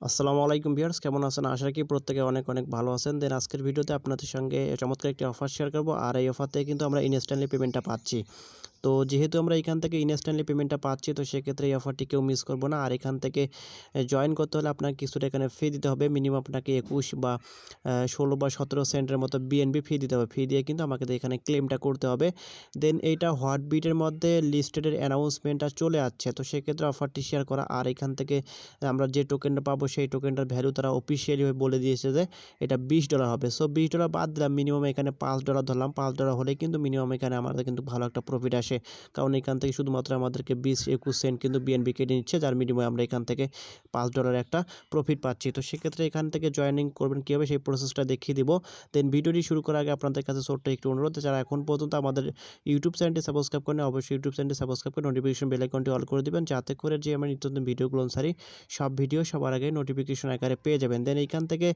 আসসালামু আলাইকুম ভিউয়ার্স, কেমন আছেন? আশা রাখি প্রত্যেকে অনেক অনেক ভালো আছেন। দেন আজকের ভিডিওতে আপনাদের সঙ্গে চমৎকার একটি অফার শেয়ার করব। আর এই অফার থেকে কিন্তু আমরা ইনস্ট্যান্টলি পেমেন্টটা পাচ্ছি। তো যেহেতু আমরা এখান থেকে ইনস্ট্যান্টলি পেমেন্টটা পাচ্ছি, তো সেক্ষেত্রে এই অফারটি কেউ মিস করব না। আর এখান থেকে জয়েন করতে হলে আপনাকে কিছুটা এখানে ফি দিতে হবে। মিনিমাম আপনাকে একুশ বা ষোলো বা সতেরো সেন্টের মতো বিএনবি ফি দিতে হবে। ফি দিয়ে কিন্তু আমাকে এখানে ক্লেমটা করতে হবে। দেন এইটা হোয়াটবিটের মধ্যে লিস্টেডের অ্যানাউন্সমেন্টটা চলে আসছে। তো সেক্ষেত্রে অফারটি শেয়ার করা। আর এখান থেকে আমরা যে টোকেনটা পাবো, সেই টোকেনটার ভ্যালু তারা অফিসিয়ালি বলে দিয়েছে যে, এটা বিশ ডলার হবে। সো বিশ ডলার বাদ দিলাম। মিনিমাম এখানে পাঁচ ডলার ধরলাম। পাঁচ ডলার হলে কিন্তু মিনিমাম এখানে আমাদের কিন্তু ভালো একটা প্রফিট আসে। কারণ এখান থেকে শুধুমাত্র আমাদেরকে বিশ একুশ সেন্ট কিন্তু বিএনবি কেটে নিচ্ছে, যার বিনিময়ে আমরা এখান থেকে পাঁচ ডলার একটা প্রফিট পাচ্ছি। তো সেক্ষেত্রে এখান থেকে জয়েনিং করবেন কীভাবে সেই প্রসেসটা দেখিয়ে দিব। দেন ভিডিওটি শুরু করার আগে আপনাদের কাছে ছোট্ট একটু অনুরোধ, যারা এখন পর্যন্ত আমাদের ইউটিউব চ্যানেলটি সাবস্ক্রাইব করেন অবশ্যই ইউটিউব চ্যানেলটি সাবস্ক্রাইব করে নোটিফিকেশন বেল আইকনটি অল করে দিবেন, যাতে করে যে আমরা নিত্য নতুন ভিডিওগুলো সারি সব ভিডিও সবার আগে নোটিফিকেশন আকারে পেয়ে যাবেন। দেন এখান থেকে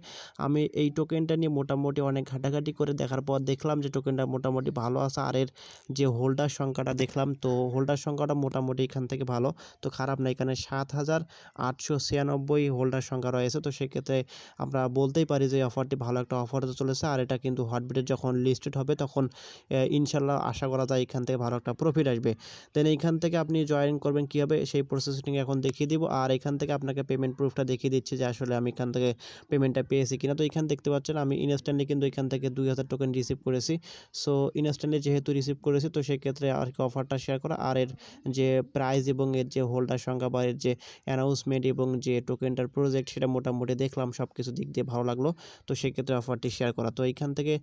আমি এই টোকেনটা নিয়ে মোটামুটি অনেক ঘাটাঘাটি করে দেখার পর দেখলাম যে টোকেনটা মোটামুটি ভালো আছে। আর এর যে হোল্ডার সংখ্যাটা দেখলাম। তো হোল্ডার সংখ্যাটা মোটামুটি এখান থেকে ভালো। তো খারাপ না, এখানে সাত হাজার আটশো ছিয়ানব্বই হোল্ডার সংখ্যা রয়েছে। তো সেক্ষেত্রে আমরা বলতেই পারি যে অফারটি ভালো একটা অফার চলেছে। আর এটা কিন্তু হটবিটের যখন লিস্টেড হবে, তখন ইনশাল্লাহ আশা করা যায় এখান থেকে ভালো একটা প্রফিট আসবে। দেন এইখান থেকে আপনি জয়েন করবেন কীভাবে? সেই প্রসেসিং এখন দেখিয়ে দিব। আর এখান থেকে আপনাকে পেমেন্ট প্রুফটা দেখিয়ে দিচ্ছি যে আসলে আমি এখান থেকে পেমেন্টটা পেয়েছি কিনা। তো এখান দেখতে পাচ্ছেন আমি ইনস্ট্যান্টলি কিন্তু এখান থেকে দুই হাজার টোকেন রিসিভ করেছি। সো ইনস্ট্যান্টলি যেহেতু রিসিভ করেছি, তো সেক্ষেত্রে আর কি অফারটা শেয়ার করা। আর এর যে প্রাইস এবং এর যে হোল্ডার সংখ্যা বা এর যে অ্যানাউন্সমেন্ট এবং যে টোকেনটার প্রজেক্ট সেটা মোটামুটি দেখলাম সব কিছু দিক দিয়ে ভালো লাগল। তো সেক্ষেত্রে অফারটি শেয়ার করা। তো এইখান থেকে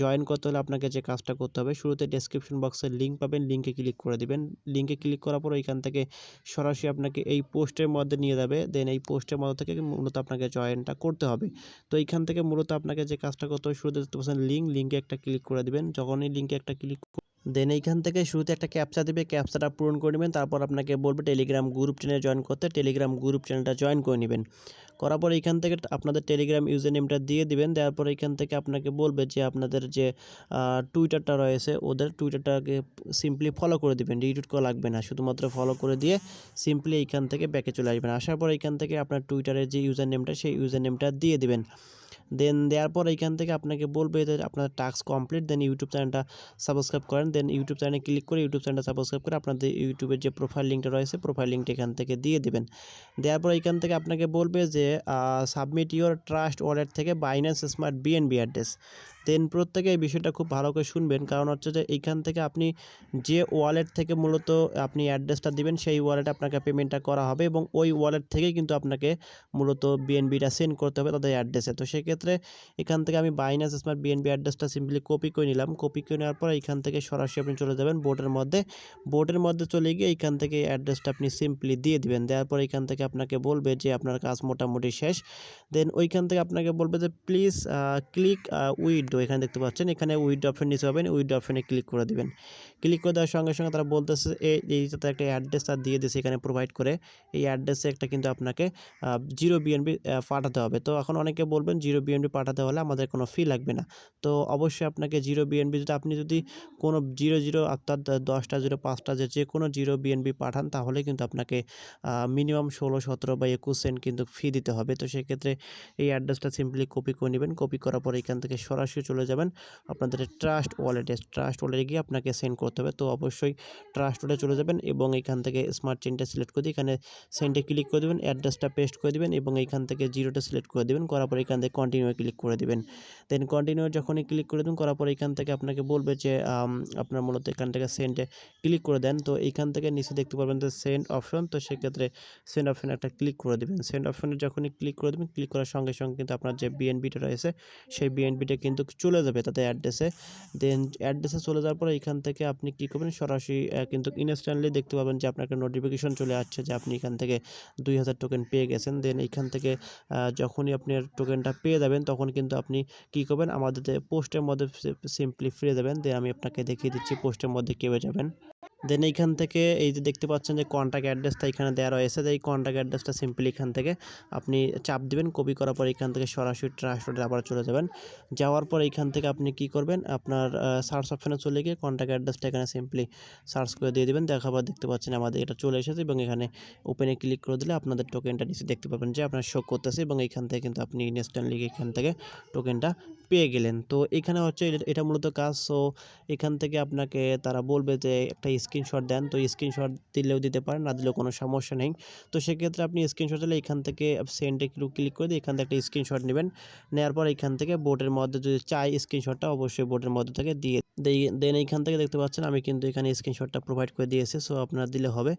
জয়েন করতে হলে আপনাকে যে কাজটা করতে হবে, শুরুতে ডেসক্রিপশন বক্সের লিঙ্ক পাবেন লিঙ্কে ক্লিক করে দিবেন। লিঙ্কে ক্লিক করার পর এইখান থেকে সরাসরি আপনাকে এই পোস্টের মধ্যে নিয়ে যাবে। দেন এই পোস্টের মধ্যে থেকে মূলত আপনাকে জয়েনটা করতে হবে। তো এইখান থেকে মূলত আপনাকে যে কাজটা করতে হবে, শুরুতে দেখতে পাচ্ছেন লিঙ্ক লিঙ্কে একটা ক্লিক করে দিবেন। যখনই লিঙ্কে একটা ক্লিক দেন এইখান থেকে শুরুতে একটা ক্যাপচা দেবে। ক্যাপচাটা পূরণ করে নেবেন। তারপর আপনাকে বলবে টেলিগ্রাম গ্রুপ চ্যানেল জয়েন করতে। টেলিগ্রাম গ্রুপ চ্যানেলটা জয়েন করে নেবেন। করার পর এইখান থেকে আপনাদের টেলিগ্রাম ইউজার নেমটা দিয়ে দিবেন। দেওয়ার পর এইখান থেকে আপনাকে বলবে যে আপনাদের যে টুইটারটা রয়েছে, ওদের টুইটারটাকে সিম্পলি ফলো করে দিবেন। রিটুইট করা লাগবে না। শুধুমাত্র ফলো করে দিয়ে সিম্পলি এইখান থেকে ব্যাকে চলে আসবেন। আসার পর এইখান থেকে আপনার টুইটারের যে ইউজার নেমটা সেই ইউজার নেমটা দিয়ে দিবেন। দেন দেওয়ার পর এইখান থেকে আপনাকে বলবে যে আপনার টাস্ক কমপ্লিট দেন ইউটিউব চ্যানেলটা সাবস্ক্রাইব করেন। দেন ইউটিউব চ্যানেলে ক্লিক করে ইউটিউব চ্যানেলটা সাবস্ক্রাইব করে আপনাদের ইউটিউবের যে প্রোফাইল লিঙ্কটা রয়েছে প্রোফাইল লিঙ্কটা এখান থেকে দিয়ে দেবেন। দেওয়ার পর এইখান থেকে আপনাকে বলবে যে সাবমিট ইউর ট্রাস্ট ওয়ালেট থেকে বাইন্যান্স স্মার্ট বিএনবি অ্যাড্রেস দেন প্রত্যেকে এই বিষয়টা খুব ভালো করে শুনবেন। কারণ হচ্ছে যে এইখান থেকে আপনি যে ওয়ালেট থেকে মূলত আপনি অ্যাড্রেসটা দিবেন, সেই ওয়ালেটে আপনাকে পেমেন্টটা করা হবে এবং ওই ওয়ালেট থেকেই কিন্তু আপনাকে মূলত বিএনবিটা সেন্ড করতে হবে তাদের অ্যাড্রেসে তো সেক্ষেত্রে এখান থেকে আমি বাইনাস স্মার্ট বিএনবি অ্যাড্রেসটা সিম্পলি কপি করে নিলাম। কপি করে নেওয়ার পর এখান থেকে সরাসরি আপনি চলে যাবেন বোর্ডের মধ্যে। বোর্ডের মধ্যে চলে গিয়ে এইখান থেকে অ্যাড্রেসটা আপনি সিম্পলি দিয়ে দিবেন। দেওয়ার পর এখান থেকে আপনাকে বলবে যে আপনার কাজ মোটামুটি শেষ। দেন ওইখান থেকে আপনাকে বলবে যে প্লিজ ক্লিক উইডো এখানে দেখতে পাচ্ছেন, এখানে উইডো অপশন নিচে পাবেন উইডো অপশনে ক্লিক করে দেবেন। ক্লিক করে দেওয়ার সঙ্গে সঙ্গে তারা বলতেছে এই এইটাতে একটা অ্যাড্রেস তার দিয়ে দিয়েছে এখানে প্রোভাইড করে, এই অ্যাড্রেসে একটা কিন্তু আপনাকে জিরো বিএনবি পাঠাতে হবে। তো এখন অনেকে বলবেন জিরো বিএনবি পাঠাতে হলে আমাদের কোনো ফি লাগবে না। তো অবশ্যই আপনাকে জিরো বিএনবি যদি আপনি যদি কোনো জিরো জিরো অর্থাৎ দশটা জিরো পাঁচটা যে কোনো জিরো বিএনবি পাঠান, তাহলে কিন্তু আপনাকে মিনিমাম ষোলো, সতেরো বা একুশ সেন্ট কিন্তু ফি দিতে হবে। তো সেক্ষেত্রে এই অ্যাড্রেসটা সিম্পলি কপি করে নেবেন। কপি করার পর এখান থেকে সরাসরি চলে যাবেন। আপনাদের ট্রাস্ট ওয়ালেটে ট্রাস্ট ওয়ালেটে গিয়ে আপনাকে সেন্ড করতে হবে। তো অবশ্যই ট্রাস্ট ওয়ালেটে চলে যাবেন এবং এখান থেকে স্মার্ট চেনটা সিলেক্ট করে দিয়ে এখানে সেন্ডে ক্লিক করে দেবেন অ্যাড্রেসটা পেস্ট করে দেবেন এবং এখান থেকে জিরোটা সিলেক্ট করে দেবেন। করার পর এখান থেকে কন্টিনিউ ক্লিক করে দেবেন। দেন কন্টিনিউ যখনই ক্লিক করে দেবেন, করার পর এখান থেকে আপনাকে বলবে যে আপনার মূলত এখান থেকে সেন্ডে ক্লিক করে দেন। তো এইখান থেকে নিচে দেখতে পারবেন যে সেন্ড অপশন তো সেক্ষেত্রে সেন্ড অপশনে একটা ক্লিক করে দেবেন। সেন্ড অপশনে যখনই ক্লিক করে দেবেন ক্লিক করার সঙ্গে সঙ্গে কিন্তু আপনার যে বিএনবিটা রয়েছে, সেই বিএনবিটা কিন্তু চলে যাবে তাদের অ্যাড্রেসে দেন অ্যাড্রেসে চলে যাওয়ার পর এখান থেকে আপনি কী করবেন? সরাসরি কিন্তু ইনস্ট্যান্টলি দেখতে পাবেন যে আপনাকে নোটিফিকেশন চলে আসছে যে আপনি এখান থেকে দুই হাজার টোকেন পেয়ে গেছেন। দেন এখান থেকে যখনই আপনি টোকেনটা পেয়ে যাবেন, তখন কিন্তু আপনি কী করবেন? আমাদের পোস্টের মধ্যে সিম্পলি ফিরে যাবেন দেন আমি আপনাকে দেখিয়ে দিচ্ছি পোস্টের মধ্যে কেউ যাবেন। দেন এইখান থেকে এই যে দেখতে পাচ্ছেন যে কন্ট্যাক্ট অ্যাড্রেসটা এখানে দেওয়া রয়েছে এই কন্ট্যাক্ট অ্যাড্রেসটা সিম্পলি এখান থেকে আপনি চাপ দিবেন কপি করার পর এখান থেকে সরাসরি ট্রান্সফারে আবার চলে যাবেন। যাওয়ার পর এখান থেকে আপনি কি করবেন? আপনার সার্চ অপশানে চলে গিয়ে কন্ট্যাক্ট অ্যাড্রেসটা এখানে সিম্পলি সার্চ করে দিয়ে দেবেন। দেখাবার দেখতে পাচ্ছেন আমাদের এটা চলে এসেছে এবং এখানে ওপেনে ক্লিক করে দিলে আপনাদের টোকেনটা নিচে দেখতে পাবেন যে আপনার শো করতেছে এবং এখান থেকে কিন্তু আপনি ইনস্ট্যান্টলি এখান থেকে টোকেনটা পেয়ে গেলেন। তো এখানে হচ্ছে এটা- মূলত কাজ। সো এখান থেকে আপনাকে তারা বলবে যে একটা স্ক্রিনশট দেন। তো স্ক্রিনশট দিলেও দিতে পারেন, না দিলেও কোনো সমস্যা নেই। তো সেক্ষেত্রে আপনি স্ক্রিনশট দিলে এখান থেকে সেন্ডে ক্লিক করে দিয়ে এখান থেকে একটা স্ক্রিনশট নেবেন। নেওয়ার পর এখান থেকে বোর্ডের মধ্যে যদি চাই স্ক্রিনশটটা অবশ্যই বোর্ডের মধ্যে থেকে দিয়ে দেন এইখান থেকে দেখতে পাচ্ছেন আমি কিন্তু এখানে স্ক্রিনশটটা প্রোভাইড করে দিয়েছি। সো আপনার দিলে হবে।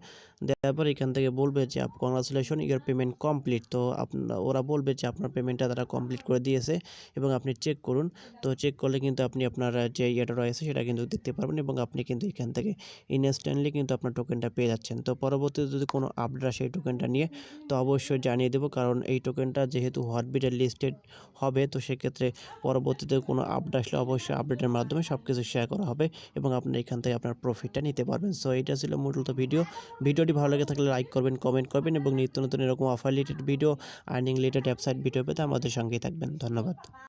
দেওয়ার পর এখান থেকে বলবে যে, up congratulation your payment complete তো আপনার ওরা বলবে যে, আপনার পেমেন্টটা তারা কমপ্লিট করে দিয়েছে এবং আপনি চেক করুন। তো চেক করলে কিন্তু আপনি আপনার যে ইয়েটা রয়েছে সেটা কিন্তু দেখতে পারবেন এবং আপনি কিন্তু এখান থেকে ইনস্ট্যান্টলি কিন্তু আপনার টোকেনটা পেয়ে যাচ্ছেন। তো পরবর্তীতে যদি কোনো আপডেট আসে এই টোকেনটা নিয়ে, তো অবশ্যই জানিয়ে দেবো কারণ এই টোকেনটা যেহেতু হটবিটের লিস্টেড হবে, তো সেক্ষেত্রে পরবর্তীতে কোনো আপডেট আসলে অবশ্যই আপডেটের মাধ্যমে সব কিছু শেয়ার করা হবে এবং আপনি এখান থেকে আপনার প্রফিটটা নিতে পারবেন। সো এটা ছিল মূলত ভিডিও ভিডিওটি ভালো লেগে থাকলে লাইক করবেন কমেন্ট করবেন এবং নিত্য নতুন এরকম offer related video earning related website video পেতে আমাদের সঙ্গেই থাকবেন। ধন্যবাদ।